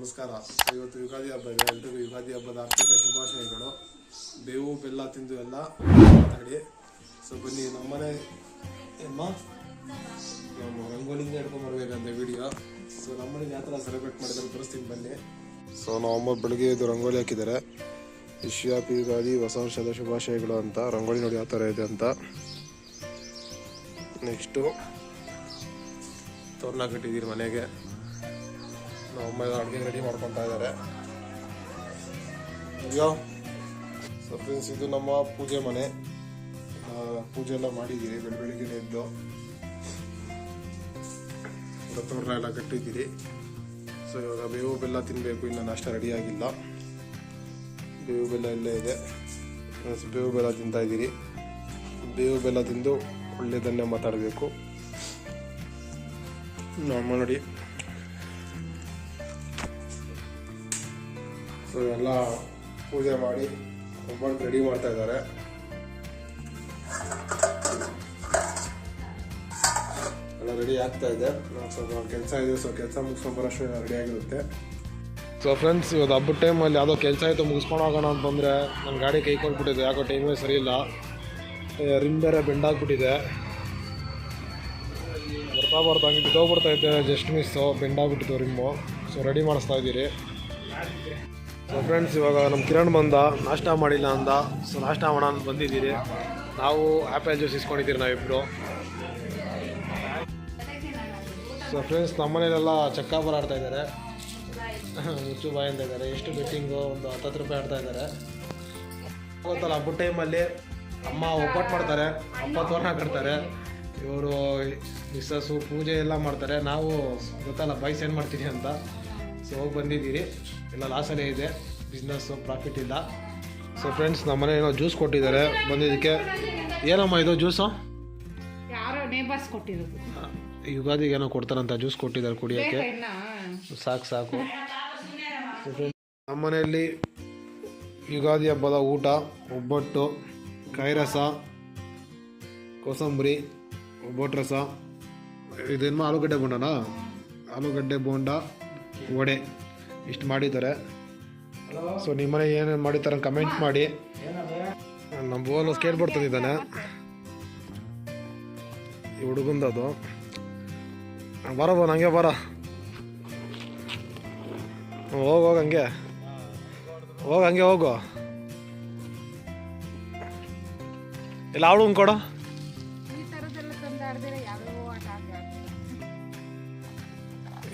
ನಮಸ್ಕಾರ. ಇವತ್ತು ಯುಗಾದಿ ಹಬ್ಬ ಇದೆ. ಎಲ್ರಿಗೂ ಯುಗಾದಿ ಹಬ್ಬದ ಆರ್ಥಿಕ ಶುಭಾಶಯಗಳು. ಬೇವು, ಬೆಲ್ಲ ತಿಂದು ಎಲ್ಲ ಮಾತಾಡಿ. ಸೊ ಬನ್ನಿ ನಮ್ಮನೆ ಅಮ್ಮ ನಮ್ಮ ರಂಗೋಲಿಂದ ಹಿಡ್ಕೊಂಬರ್ಬೇಕಂತೆ ವಿಡಿಯೋ ಸೊ ನಮ್ಮನೆ ಯಾವ ಸೆಲೆಬ್ರೇಟ್ ಮಾಡಿದ್ರೆ ತೋರಿಸ್ತೀನಿ. ಬನ್ನಿ. ಸೊ ನವಂಬರ್ ಬೆಳಗ್ಗೆ ಇದು ರಂಗೋಲಿ ಹಾಕಿದ್ದಾರೆ. ವಿಶ್ವವ್ಯಾಪಿ ಯುಗಾದಿ ಹೊಸ ವರ್ಷದ ಶುಭಾಶಯಗಳು ಅಂತ. ರಂಗೋಲಿ ನೋಡಿ ಯಾವ ಥರ ಇದೆ ಅಂತ. ನೆಕ್ಸ್ಟು ತೋರಣ ಕಟ್ಟಿದ್ದೀರಿ ಮನೆಗೆ. ನಮ್ಮಮ್ಮ ಅಡುಗೆ ರೆಡಿ ಮಾಡ್ಕೊತಾ ಇದ್ದಾರೆ ಸೊ ಫ್ರೆಂಡ್ಸ್ ಇದು ನಮ್ಮ ಪೂಜೆ ಮನೆ. ಪೂಜೆ ಎಲ್ಲ ಮಾಡಿದ್ದೀರಿ, ಬೆಳ ಬೆಳಿಗ್ಗೆ ಎದ್ದು. ತೋರಣ ಎಲ್ಲ ಕಟ್ಟಿದ್ದೀರಿ. ಸೊ ಇವಾಗ ಬೇವು ಬೆಲ್ಲ ತಿನ್ನಬೇಕು ಇನ್ನು ನಾಷ್ಟ ರೆಡಿ ಆಗಿಲ್ಲ. ಬೇವು ಬೆಲ್ಲ ಇಲ್ಲೇ ಇದೆ. ಫ್ರೆಂಡ್ಸ್ ಬೇವು ಬೆಲ್ಲ ತಿಂತಾ ಇದ್ದೀರಿ. ಬೇವು ಬೆಲ್ಲ ತಿಂದು ಒಳ್ಳೆಯದನ್ನೇ ಮಾತಾಡಬೇಕು. ನಮ್ಮ ನೋಡಿ. ಸೊ, ಎಲ್ಲ ಪೂಜೆ ಮಾಡಿ ಒಬ್ಬರು ರೆಡಿ ಮಾಡ್ತಾ ಇದ್ದಾರೆ. ಎಲ್ಲ ರೆಡಿ ಆಗ್ತಾ ಇದೆ. ಸ್ವಲ್ಪ ಕೆಲಸ ಇದೆ, ಸೊ ಕೆಲಸ ಮುಗಿಸ್ಕೊಂಡು ಬರೋಷ್ಟು ರೆಡಿ ಆಗಿರುತ್ತೆ. ಸೊ ಫ್ರೆಂಡ್ಸ್ ಇವತ್ತು ಹಬ್ಬದ ಟೈಮಲ್ಲಿ ಯಾವುದೋ ಕೆಲಸ ಆಯಿತು ಮುಗಿಸ್ಕೊಂಡು ಹೋಗೋಣ ಅಂತಂದರೆ ನನ್ನ ಗಾಡಿ ಕೈ ಕೊಟ್ಬಿಟ್ಟಿದೆ ಯಾಕೋ ಟೈಮೇ ಸರಿ ಇಲ್ಲ. ರಿಮ್ ಬೇರೆ ಬೆಂಡಾಗ್ಬಿಟ್ಟಿದೆ ಬರ್ತಾ ಬರ್ತಾ ಹಂಗೆ ಬಿದ್ದೋಗ್ಬಿಡ್ತಾ ಇದ್ದೆ ಜಸ್ಟ್ ಮಿಸ್ಸು ಬೆಂಡಾಗ್ಬಿಟ್ಟಿತ್ತು ರಿಮ್ಮು ಸೊ ರೆಡಿ ಮಾಡಿಸ್ತಾ ಇದ್ದೀರಿ. ಸೊ ಫ್ರೆಂಡ್ಸ್ ಇವಾಗ ನಮ್ಮ ಕಿರಣ್ ಬಂದ, ನಾಷ್ಟ ಮಾಡಿಲ್ಲ ಅಂದ. ಸೊ ನಾಷ್ಟ ಮಾಡೋಣ ಅಂತ ಬಂದಿದ್ದೀರಿ. ನಾವು ಆ್ಯಪಲ್ ಜ್ಯೂಸ್ ಇಸ್ಕೊಂಡಿದ್ದೀರಿ ನಾವಿಬ್ಬರು ಸೊ ಫ್ರೆಂಡ್ಸ್ ನಮ್ಮನೇಲೆಲ್ಲ ಚಕ್ಕಾಬರ ಆಡ್ತಾ ಇದ್ದಾರೆ ಮುಚ್ಚು ಬಾಯಿ ಅಂತ ಇದ್ದಾರೆ ಎಷ್ಟು ಬೆಟ್ಟಿಂಗು ಒಂದು ಹತ್ತತ್ತು ರೂಪಾಯಿ ಆಡ್ತಾ ಇದ್ದಾರೆ ಗೊತ್ತಲ್ಲ, ಹಬ್ಬದ ಟೈಮಲ್ಲಿ ಅಮ್ಮ ಒಬ್ಬಟ್ಟು ಮಾಡ್ತಾರೆ ಅಪ್ಪ ತೋರಣ ಕಟ್ತಾರೆ. ಇವರು ಮಿಸ್ಸಸ್ಸು ಪೂಜೆ ಎಲ್ಲ ಮಾಡ್ತಾರೆ. ನಾವು ಗೊತ್ತಲ್ಲ, ಬೈಸ್ ಏನು ಮಾಡ್ತೀವಿ ಅಂತ. ಸೊ ಹೋಗಿ ಬಂದಿದ್ದೀರಿ. ಎಲ್ಲ ಲಾಸಲ್ಲೇ ಇದೆ. ಬಿಸ್ನೆಸ್ಸು ಪ್ರಾಫಿಟ್ ಇಲ್ಲ. ಸೊ ಫ್ರೆಂಡ್ಸ್ ನಮ್ಮನೆ ಏನೋ ಜ್ಯೂಸ್ ಕೊಟ್ಟಿದ್ದಾರೆ. ಬಂದಿದ್ದಕ್ಕೆ ಏನಮ್ಮ ಇದು ಜ್ಯೂಸು ಯಾರೋ ನೇಬರ್ಸ್ ಕೊಟ್ಟಿರೋದು. ಯುಗಾದಿಗೆ ಏನೋ ಕೊಡ್ತಾರಂತ ಜ್ಯೂಸ್ ಕೊಟ್ಟಿದ್ದಾರೆ ಕುಡಿಯೋಕ್ಕೆ. ಸಾಕು ಸಾಕು. ನಮ್ಮ ಮನೆಯಲ್ಲಿ ಯುಗಾದಿ ಹಬ್ಬದ ಊಟ ಒಬ್ಬಟ್ಟು ಕಾಯಿರಸ ಕೋಸಂಬರಿ ಒಬ್ಬಟ್ಟು ರಸ. ಇದೇನು ಆಲೂಗಡ್ಡೆ ಬೋಂಡನಾ? ಆಲೂಗಡ್ಡೆ ಬೋಂಡ ವಡೆ ಇಷ್ಟು ಮಾಡಿದ್ದಾರೆ. ಸೊ ನಿಮ್ಮನೆ ಏನೇನು ಮಾಡಿದ್ದಾರೆ ಕಮೆಂಟ್ ಮಾಡಿ. ನಮ್ಮ ಬೋಲ್ ಸ್ಕೇಟ್ ಬೋರ್ಡ್ ತಂದಿದ್ದಾನೆ ಈ ಹುಡುಗಂದದು ಬರ ಬೋ ನಂಗೆ ಬರ. ಹೋಗ ಹೋಗ ಹಂಗೆ. ಹೋಗ, ಹಂಗೆ ಹೋಗು. ಇಲ್ಲ ಅವಳು ಕೊಡು.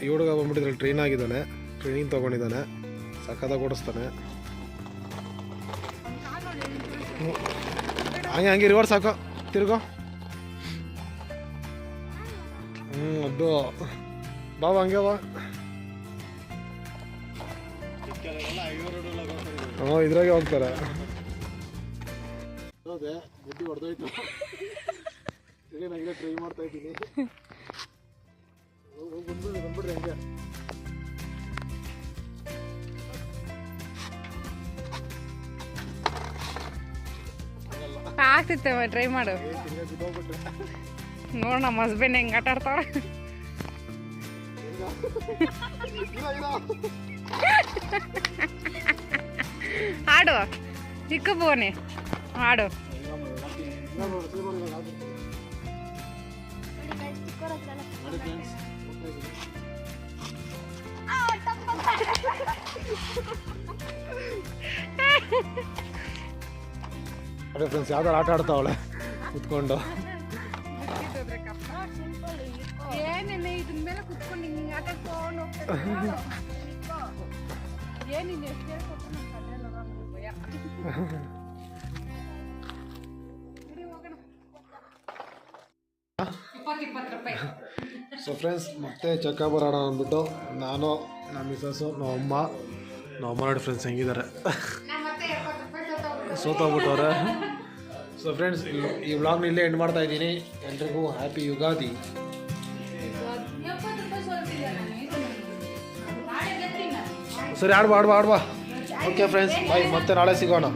ಈ ಹುಡುಗ ಬಂದ್ಬಿಟ್ಟಿದ್ರೆ ಟ್ರೈನ್ ಆಗಿದ್ದಾನೆ. ಟ್ರೈನಿಂಗ್ ತೊಗೊಂಡಿದ್ದಾನೆ. ಸಕ್ಕತ್ತಾಗಿ ಓಡಿಸ್ತಾನೆ. ಹಂಗೆ ಹಂಗೆ ರಿವರ್ಸ್ ಹಾಕೋ ತಿರ್ಗೋ. ಹ್ಞೂ ಅದು. ಬಾ ಬಾ, ಹಂಗೆ ಬಾ. ಹ್ಞೂ ಇದ್ರಾಗೆ ಹೋಗ್ತಾರೆ. ಬುದ್ಧಿ ಹೊಡೆದೋಯ್ತು. ಟ್ರೈ ಮಾಡ್ತಾ ಇದ್ದೀನಿ. ಬಂದ್ಬಿಡ್ರಿ ಬಂದ್ಬಿಡ್ರಿ ಹಂಗೆ ಆಗ್ತಿತ್ತೆ ಟ್ರೈ ಮಾಡು. ನೋಡೋಣ ನೋಡ್ ನಮ್ಮ ಹಸ್ಬೆಂಡ್ ಹೆಂಗ್ ಆಟ ಆಡ್ತಾವ. ಆಡು ಚಿಕ್ಕ ಬೋನೆ ಹಾಡು. ಅದೇ ಫ್ರೆಂಡ್ಸ್ ಯಾವ್ದಾರು ಆಟ ಆಡ್ತಾವಳೆ? ಕುತ್ಕೊಂಡು. ಏನೇನೆ ಇದ್ರ ಮೇಲೆ ಕುತ್ಕೊಂಡು ಹಿಂಗೆ ಆಟ ಆಡ್ಕೊಂಡು ಏನಿದೆ ಎಷ್ಟು ಹೇಳ್ಕೊಟ್ರು ನಂಗೆ ತಲೆಯಲ್ಲಿ ಹೋಗಲ್ಲ, ಭಯ ನಡಿ ಹೋಗೋಣ. ಇಪ್ಪತ್ತು ಇಪ್ಪತ್ತು ರೂಪಾಯಿ. ಸೊ ಫ್ರೆಂಡ್ಸ್ ಮತ್ತೆ ಚಕ್ಕ ಬರೋಣ ಅಂದ್ಬಿಟ್ಟು ನಾನು, ನಮ್ಮ ಮಿಸಸ್ಸು ನಮ್ಮ ಅಮ್ಮ. ನಮ್ಮ ಅಮ್ಮ ನೋಡಿ ಫ್ರೆಂಡ್ಸ್ ಹೆಂಗಿದ್ದಾರೆ ಸೋತೋಗ್ಬಿಟ್ಟವ್ರೆ. ಸೊ ಫ್ರೆಂಡ್ಸ್ ಈ ವ್ಲಾಗ್ನ ಇಲ್ಲೇ ಎಂಡ್ ಮಾಡ್ತಾ ಇದ್ದೀನಿ. ಎಲ್ರಿಗೂ ಹ್ಯಾಪಿ ಯುಗಾದಿ. ಸರಿ, ಆಡ್ಬಾ ಆಡ್ಬಾ ಆಡ್ಬಾ. ಓಕೆ ಫ್ರೆಂಡ್ಸ್ ಬಾಯ್ ಮತ್ತೆ ನಾಳೆ ಸಿಗೋಣ.